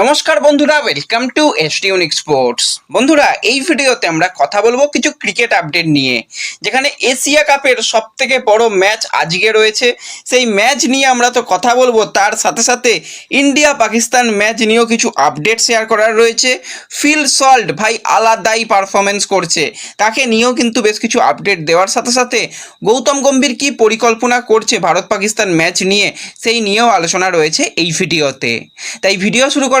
নমস্কার বন্ধুরা welcome to ST unique sports বন্ধুরা, এই ভিডিওতে আমরা কথা বলব কিছু ক্রিকেট আপডেট নিয়ে, যেখানে এশিয়া কাপের সব থেকে বড় ম্যাচ আজকে রয়েছে। সেই ম্যাচ নিয়ে আমরা তো কথা বলব, তার সাথে সাথে ইন্ডিয়া পাকিস্তান ম্যাচ নিয়েও কিছু আপডেট শেয়ার করার রয়েছে। ফিল সল্ট ভাই আলাদাই পারফরমেন্স করছে, তাকে নিয়েও কিন্তু বেশ কিছু আপডেট দেওয়ার সাথে সাথে গৌতম গম্ভীর কি পরিকল্পনা করছে ভারত পাকিস্তান ম্যাচ নিয়ে, সেই নিয়েও আলোচনা রয়েছে এই ভিডিওতে। তাই ভিডিও শুরু করার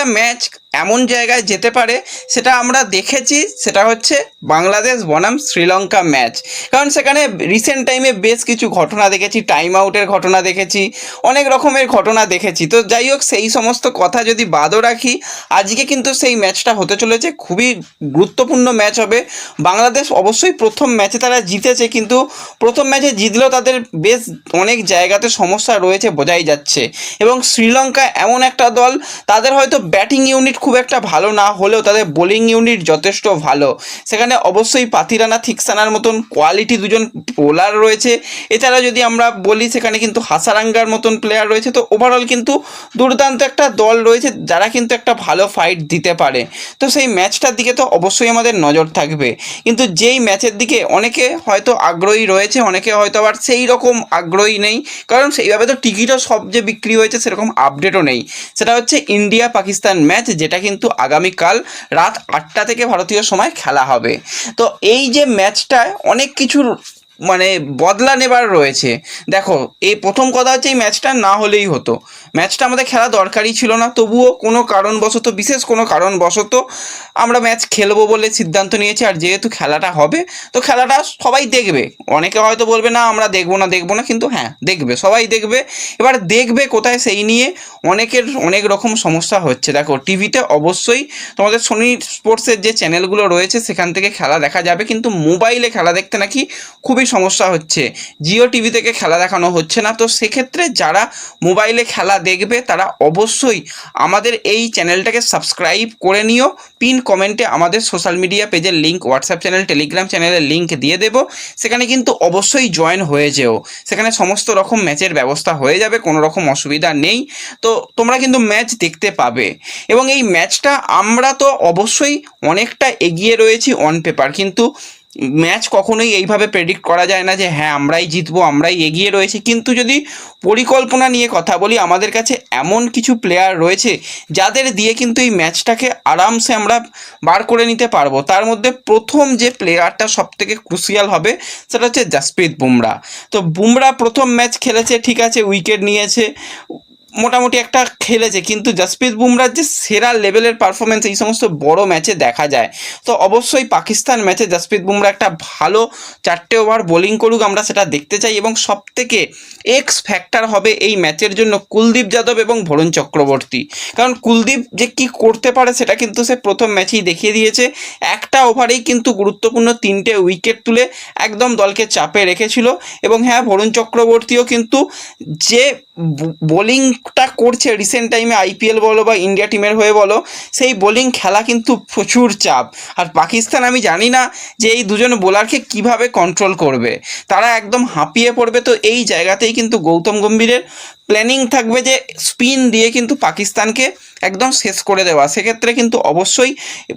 একটা ম্যাচ এমন জায়গায় যেতে পারে, সেটা আমরা দেখেছি, সেটা হচ্ছে বাংলাদেশ বনাম শ্রীলঙ্কা ম্যাচ কারণ সেখানে রিসেন্ট টাইমে বেশ কিছু ঘটনা দেখেছি টাইম আউটের ঘটনা দেখেছি, অনেক রকমের ঘটনা দেখেছি। তো যাই হোক, সেই সমস্ত কথা যদি বাদও রাখি, আজকে কিন্তু সেই ম্যাচটা হতে চলেছে, খুবই গুরুত্বপূর্ণ ম্যাচ হবে। বাংলাদেশ অবশ্যই প্রথম ম্যাচে তারা জিতেছে, কিন্তু প্রথম ম্যাচে জিতলেও তাদের বেশ অনেক জায়গাতে সমস্যা রয়েছে, বোঝাই যাচ্ছে। এবং শ্রীলঙ্কা এমন একটা দল, তাদের হয়তো ব্যাটিং ইউনিট খুব একটা ভালো না হলেও তাদের বোলিং ইউনিট যথেষ্ট ভালো। সেখানে অবশ্যই পাতিরানা, থিকসানার মতন কোয়ালিটি দুজন বোলার রয়েছে। এছাড়া যদি আমরা বলি, সেখানে কিন্তু হাসারাঙ্গার মতন প্লেয়ার রয়েছে। তো ওভারঅল কিন্তু দুর্দান্ত একটা দল রয়েছে, যারা কিন্তু একটা ভালো ফাইট দিতে পারে। তো সেই ম্যাচটার দিকে তো অবশ্যই আমাদের নজর থাকবে। কিন্তু যেই ম্যাচের দিকে অনেকে হয়তো আগ্রহী রয়েছে, অনেকে হয়তো আবার সেই রকম আগ্রহী নেই। কারণ সেইভাবে তো টিকিটও সব যে বিক্রি হয়েছে, সেরকম আপডেটও নেই। সেটা হচ্ছে ইন্ডিয়া পাকিস্তান ম্যাচ যেটা কিন্তু আগামীকাল রাত আটটা থেকে ভারতীয় সময় খেলা হবে। তো এই যে ম্যাচটায় অনেক কিছুর মানে বদলা নেবার রয়েছে। দেখো, এই প্রথম কথা হচ্ছে এই ম্যাচটা না হলেই হতো। ম্যাচটা আমাদের খেলা দরকারই ছিল না। তবুও কোনো কারণবশত, বিশেষ কোনো কারণবশত আমরা ম্যাচ খেলব বলে সিদ্ধান্ত নিয়েছি। আর যেহেতু খেলাটা হবে, তো খেলাটা সবাই দেখবে। অনেকে হয়তো বলবে, না, আমরা দেখব না দেখব না। কিন্তু হ্যাঁ দেখবে, সবাই দেখবে। এবার দেখবে কোথায় সেই নিয়ে অনেকের অনেক রকম সমস্যা হচ্ছে। দেখো, টিভিতে অবশ্যই তোমাদের সোনি স্পোর্টসের যে চ্যানেলগুলো রয়েছে, সেখান থেকে খেলা দেখা যাবে। কিন্তু মোবাইলে খেলা দেখতে নাকি খুবই সমস্যা হচ্ছে। জিও টিভি থেকে খেলা দেখানো হচ্ছে না। তো সেক্ষেত্রে যারা মোবাইলে খেলা দেখবে তারা অবশ্যই আমাদের এই চ্যানেলটাকে সাবস্ক্রাইব করে নিও। পিন কমেন্টে আমাদের সোশ্যাল মিডিয়া পেজের লিঙ্ক হোয়াটসঅ্যাপ চ্যানেল, টেলিগ্রাম চ্যানেলের লিঙ্ক দিয়ে দেব। সেখানে কিন্তু অবশ্যই জয়েন হয়ে যেও। সেখানে সমস্ত রকম ম্যাচের ব্যবস্থা হয়ে যাবে, কোনো রকম অসুবিধা নেই। তো তোমরা কিন্তু ম্যাচ দেখতে পাবে। এবং এই ম্যাচটা আমরা তো অবশ্যই অনেকটা এগিয়ে রয়েছি অন পেপার কিন্তু ম্যাচ কখনোই এইভাবে প্রেডিক্ট করা যায় না যে হ্যাঁ আমরাই জিতবো, আমরাই এগিয়ে রয়েছি। কিন্তু যদি পরিকল্পনা নিয়ে কথা বলি, আমাদের কাছে এমন কিছু প্লেয়ার রয়েছে, যাদের দিয়ে কিন্তু এই ম্যাচটাকে আরামসে আমরা বার করে নিতে পারব। তার মধ্যে প্রথম যে প্লেয়ারটা সব থেকে ক্রুশিয়াল হবে, সেটা হচ্ছে জাসপ্রীত বুমরা। তো বুমরা প্রথম ম্যাচ খেলেছে, ঠিক আছে উইকেট নিয়েছে। মোটামুটি একটা খেলেছে, কিন্তু জসপ্রীত বুমরার যে সেরা লেভেলের পারফরমেন্স এই সমস্ত বড় ম্যাচে দেখা যায়। তো অবশ্যই পাকিস্তান ম্যাচে জসপ্রীত বুমরা একটা ভালো চারটে ওভার বোলিং করুক, আমরা সেটা দেখতে চাই এবং সব থেকে এক্স ফ্যাক্টর হবে এই ম্যাচের জন্য কুলদীপ যাদব এবং ভরুণ চক্রবর্তী। কারণ কুলদীপ যে কি করতে পারে সেটা কিন্তু সে প্রথম ম্যাচেই দেখিয়ে দিয়েছে। একটা ওভারেই কিন্তু গুরুত্বপূর্ণ তিনটে উইকেট তুলে একদম দলকে চাপে রেখেছিল এবং হ্যাঁ ভরুণ চক্রবর্তীও কিন্তু যে বোলিংটা করছে রিসেন্ট টাইমে আইপিএল বলো বা ইন্ডিয়া টিমের হয়ে বলো, সেই বোলিং খেলা কিন্তু প্রচুর চাপ। আর পাকিস্তান আমি জানি না যে এই দুজন বোলারকে কীভাবে কন্ট্রোল করবে। তারা একদম হাঁপিয়ে পড়বে তো এই জায়গাতেই কিন্তু গৌতম গম্ভীরের। প্ল্যানিং থাকবে যে স্পিন দিয়ে কিন্তু পাকিস্তানকে একদম শেষ করে দেওয়া। সেক্ষেত্রে কিন্তু অবশ্যই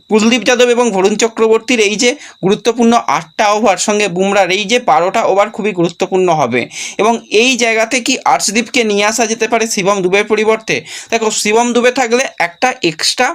কুলদীপ যাদব এবং ভরুণ চক্রবর্তীর এই যে গুরুত্বপূর্ণ আটটা ওভার সঙ্গে বুমরার এই যে বারোটা ওভার খুবই গুরুত্বপূর্ণ হবে। এবং এই জায়গাতে কি আর্শদীপকে নিয়ে আসা যেতে পারে শিবম দুবের পরিবর্তে? দেখো, শিবম দুবে থাকলে একটা এক্সট্রা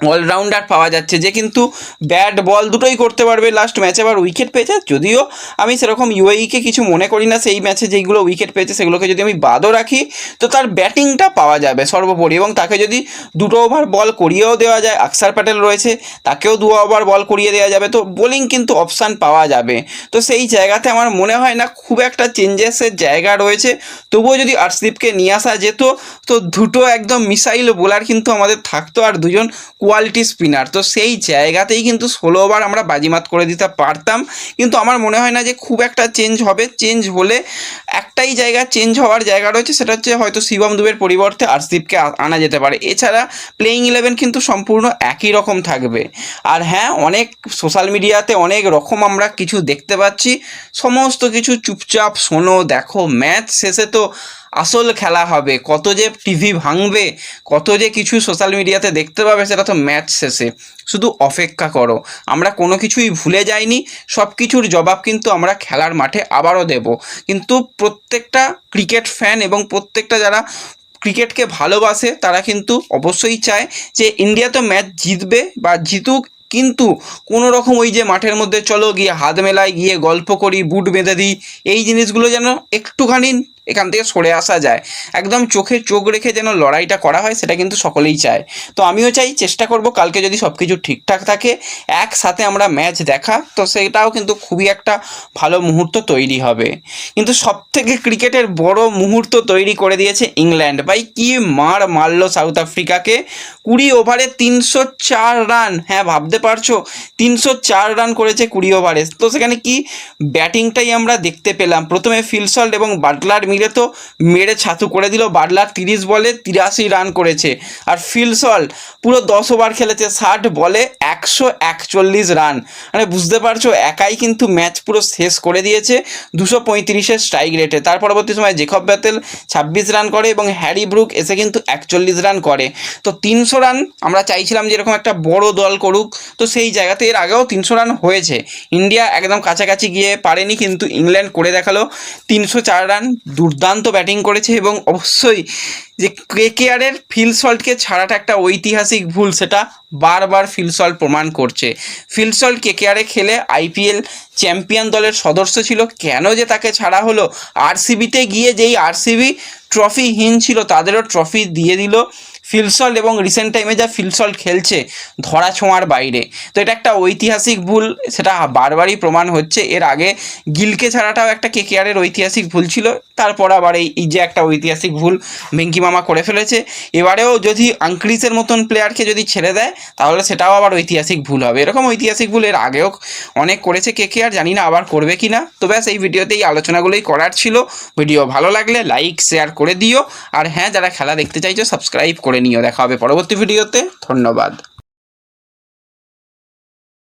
অলরাউন্ডার পাওয়া যাচ্ছে যে কিন্তু ব্যাট বল দুটোই করতে পারবে লাস্ট ম্যাচে আবার উইকেট পেয়েছে, যদিও আমি সেরকম ইউএইকে কিছু মনে করি না, সেই ম্যাচে যেইগুলো উইকেট পেয়েছে সেগুলোকে যদি আমি বাদও রাখি, তো তার ব্যাটিংটা পাওয়া যাবে সর্বোপরি এবং তাকে যদি দুটো ওভার বল করিয়েও দেওয়া যায়, আকসার প্যাটেল রয়েছে, তাকেও দু ওভার বল করিয়ে দেওয়া যাবে, তো বোলিং কিন্তু অপশান পাওয়া যাবে। তো সেই জায়গাতে আমার মনে হয় না খুব একটা চেঞ্জেসের জায়গা রয়েছে, তবুও যদি আর্শদীপকে নিয়ে আসা যেত, তো দুটো একদম মিসাইল বোলার কিন্তু আমাদের থাকতো, আর দুজন কোয়ালিটি স্পিনার তো সেই জায়গাতেই কিন্তু ষোলো ওভার আমরা বাজিমাত করে দিতে পারতাম। কিন্তু আমার মনে হয় না যে খুব একটা চেঞ্জ হবে। চেঞ্জ হলে একটাই জায়গা চেঞ্জ হওয়ার জায়গা রয়েছে, সেটা হচ্ছে হয়তো শিবম দুবের পরিবর্তে আরশদীপকে আ- আনা যেতে পারে। এছাড়া প্লেইং ইলেভেন কিন্তু সম্পূর্ণ একই রকম থাকবে। আর হ্যাঁ অনেক সোশ্যাল মিডিয়াতে অনেক রকম আমরা কিছু দেখতে পাচ্ছি। সমস্ত কিছু চুপচাপ শোনো, দেখো ম্যাচ শেষে তো আসল খেলা হবে। কত যে টিভি ভাঙবে, কত যে কিছু সোশ্যাল মিডিয়াতে দেখতে পাবে, সেটা তো ম্যাচ শেষে। শুধু অপেক্ষা করো। আমরা কোনো কিছুই ভুলে যাইনি সব কিছুর জবাব কিন্তু আমরা খেলার মাঠে আবারও দেব। কিন্তু প্রত্যেকটা ক্রিকেট ফ্যান এবং প্রত্যেকটা যারা ক্রিকেটকে ভালোবাসে, তারা কিন্তু অবশ্যই চায় যে ইন্ডিয়া তো ম্যাচ জিতবে বা জিতুক, কিন্তু কোনো রকম ওই যে মাঠের মধ্যে চলো, গিয়ে হাত মেলায় গিয়ে গল্প করি, বুট বেঁধে দিই, এই জিনিসগুলো যেন একটুখানি এখান থেকে সরে আসা যায়। একদম চোখে চোখ রেখে যেন লড়াইটা করা হয়, সেটা কিন্তু সকলেই চায়। তো আমিও চাই, চেষ্টা করব কালকে যদি সব কিছু ঠিকঠাক থাকে, একসাথে আমরা ম্যাচ দেখা, তো সেটাও কিন্তু খুবই একটা ভালো মুহূর্ত তৈরি হবে। কিন্তু সব থেকে ক্রিকেটের বড় মুহূর্ত তৈরি করে দিয়েছে ইংল্যান্ড। ভাই, কি মার মারলো সাউথ আফ্রিকাকে? কুড়ি ওভারে তিনশো চার রান। হ্যাঁ ভাবতে পারছ? তিনশো চার রান করেছে কুড়ি ওভারে। তো সেখানে কি ব্যাটিংটাই আমরা দেখতে পেলাম। প্রথমে ফিলসল্ট এবং বাটলার মিলে তো মেরে ছাতু করে দিল। বাটলার তিরিশ বলে তিরাশি রান করেছে। আর ফিলসল্ট পুরো দশ ওভার খেলেছে, ষাট বলে একশো একচল্লিশ রান। মানে বুঝতে পারছ, একাই কিন্তু ম্যাচ পুরো শেষ করে দিয়েছে দুশো পঁয়ত্রিশের স্ট্রাইক রেটে তার পরবর্তী সময় জেকব ব্যাতেল ছাব্বিশ রান করে এবং হ্যারি ব্রুক এসে কিন্তু একচল্লিশ রান করে। তো তিনশো রান আমরা চাইছিলাম যে এরকম একটা বড় দল করুক। তো সেই জায়গাতে এর আগেও তিনশো রান হয়েছে। ইন্ডিয়া একদম কাছাকাছি গিয়ে পারেনি, কিন্তু ইংল্যান্ড করে দেখাল তিনশো চার রান দুর্দান্ত ব্যাটিং করেছে এবং অবশ্যই যে কেকেআরের ফিলসল্টকে ছাড়াটা একটা ঐতিহাসিক ভুল, সেটা বারবার ফিলসল্ট প্রমাণ করছে। ফিলসল্ট কেকেআরে খেলে আইপিএল চ্যাম্পিয়ন দলের সদস্য ছিল, কেন যে তাকে ছাড়া হলো? আরসিবিতে গিয়ে যেই আরসিবি ট্রফিহীন ছিল, তাদেরও ট্রফি দিয়ে দিল। ফিলসল্ট এবং রিসেন্ট টাইমে যা ফিলসল্ট খেলছে ধরা ছোঁয়ার বাইরে। তো এটা একটা ঐতিহাসিক ভুল, সেটা বারবারই প্রমাণ হচ্ছে। এর আগে গিলকে ছাড়াটাও একটা কেকেআরের ঐতিহাসিক ভুল ছিল, তারপর আবার এই যে একটা ঐতিহাসিক ভুল ভেঙ্কি মামা করে ফেলেছে। এবারেও যদি আংক্রিসের মতন প্লেয়ারকে যদি ছেড়ে দেয়, তাহলে সেটাও আবার ঐতিহাসিক ভুল হবে। এরকম ঐতিহাসিক ভুল এর আগেও অনেক করেছে কেকেআর জানি না আবার করবে কি না তো ব্যাস, এই ভিডিওতে এই আলোচনাগুলোই করার ছিল। ভিডিও ভালো লাগলে লাইক শেয়ার করে দিও। আর হ্যাঁ যারা খেলা দেখতে চাইছো সাবস্ক্রাইব করে নিও। দেখা হবে পরবর্তী ভিডিওতে। ধন্যবাদ।